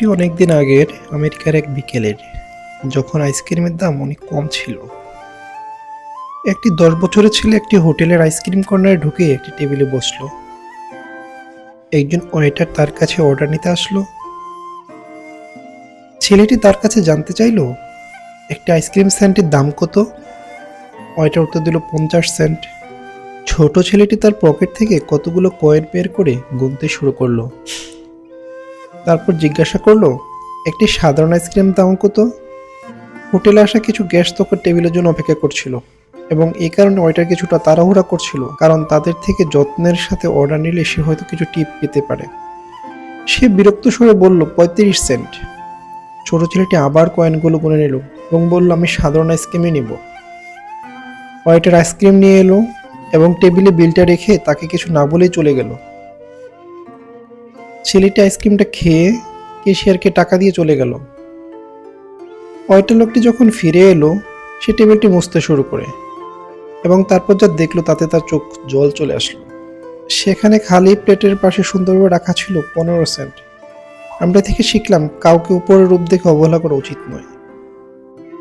গল্পটি অনেক দিন আগের আমেরিকার এক বিকেলের, যখন আইসক্রিমের দাম অনেক কম ছিল। একটি দশ বছরের ছেলে একটি হোটেলের আইসক্রিম কর্নারে ঢুকে একটি টেবিলে বসল। একজন ওয়েটার তার কাছে অর্ডার নিতে আসলো। ছেলেটি তার কাছে জানতে চাইলো, একটি আইসক্রিম সেন্টের দাম কত? ওয়েটার উত্তর দিল, পঞ্চাশ সেন্ট। ছোট ছেলেটি তার পকেট থেকে কতগুলো কয়েন বের করে গুনতে শুরু করল। তারপর জিজ্ঞাসা করল, একটি সাধারণ আইসক্রিম দাম কত? হোটেলে আসা কিছু গেস্ট তখন টেবিলের জন্য অপেক্ষা করছিল এবং এই কারণে ওয়েটার কিছুটা তাড়াহুড়া করছিল, কারণ তাদের থেকে যত্নের সাথে অর্ডার নিলে সে হয়তো কিছু টিপ পেতে পারে। সে বিরক্ত সুরে বলল, পঁয়ত্রিশ সেন্ট ছোট ছেলেটি আবার কয়েনগুলো গুনে নিল এবং বলল, আমি সাধারণ আইসক্রিমই নিব। ওয়েটার আইসক্রিম নিয়ে এলো এবং টেবিলে বিলটা রেখে তাকে কিছু না বলেই চলে গেল। ছেলেটি আইসক্রিমটা খেয়ে কেশিয়ারকে টাকা দিয়ে চলে গেল। পয়টা লোকটি যখন ফিরে এলো, সে টেবিলটি মুছতে শুরু করে এবং তারপর যা দেখল তাতে তার চোখ জল চলে আসলো। সেখানে খালি প্লেটের পাশে সুন্দরভাবে রাখা ছিল পনেরো সেন্ট। আমরা থেকে শিখলাম, কাউকে উপরের রূপ দেখে অবহেলা করা উচিত নয়।